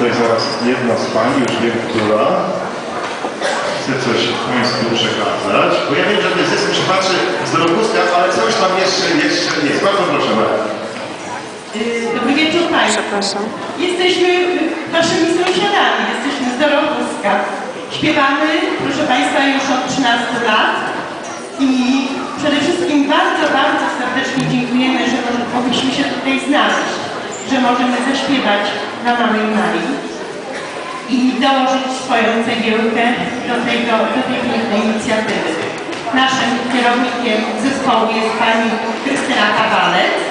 tutaj zaraz jedna z Pani, już wiem, która chce coś Państwu przekazać. Bo ja wiem, że ten zespół się patrzy z Doroguska, ale coś tam jeszcze, jeszcze jest. Bardzo proszę bardzo. Y, Dobry wieczór Państwu. Przepraszam. Jesteśmy Waszymi sąsiadami, jesteśmy z Dorogoska. Śpiewamy, proszę Państwa, już od 13 lat i przede wszystkim bardzo, bardzo serdecznie dziękujemy, że mogliśmy się tutaj znaleźć, możemy zaśpiewać na Małej Marii i dołożyć swoją cegiełkę do, tego, do tej pięknej inicjatywy. Naszym kierownikiem zespołu jest pani Krystyna Kawalec,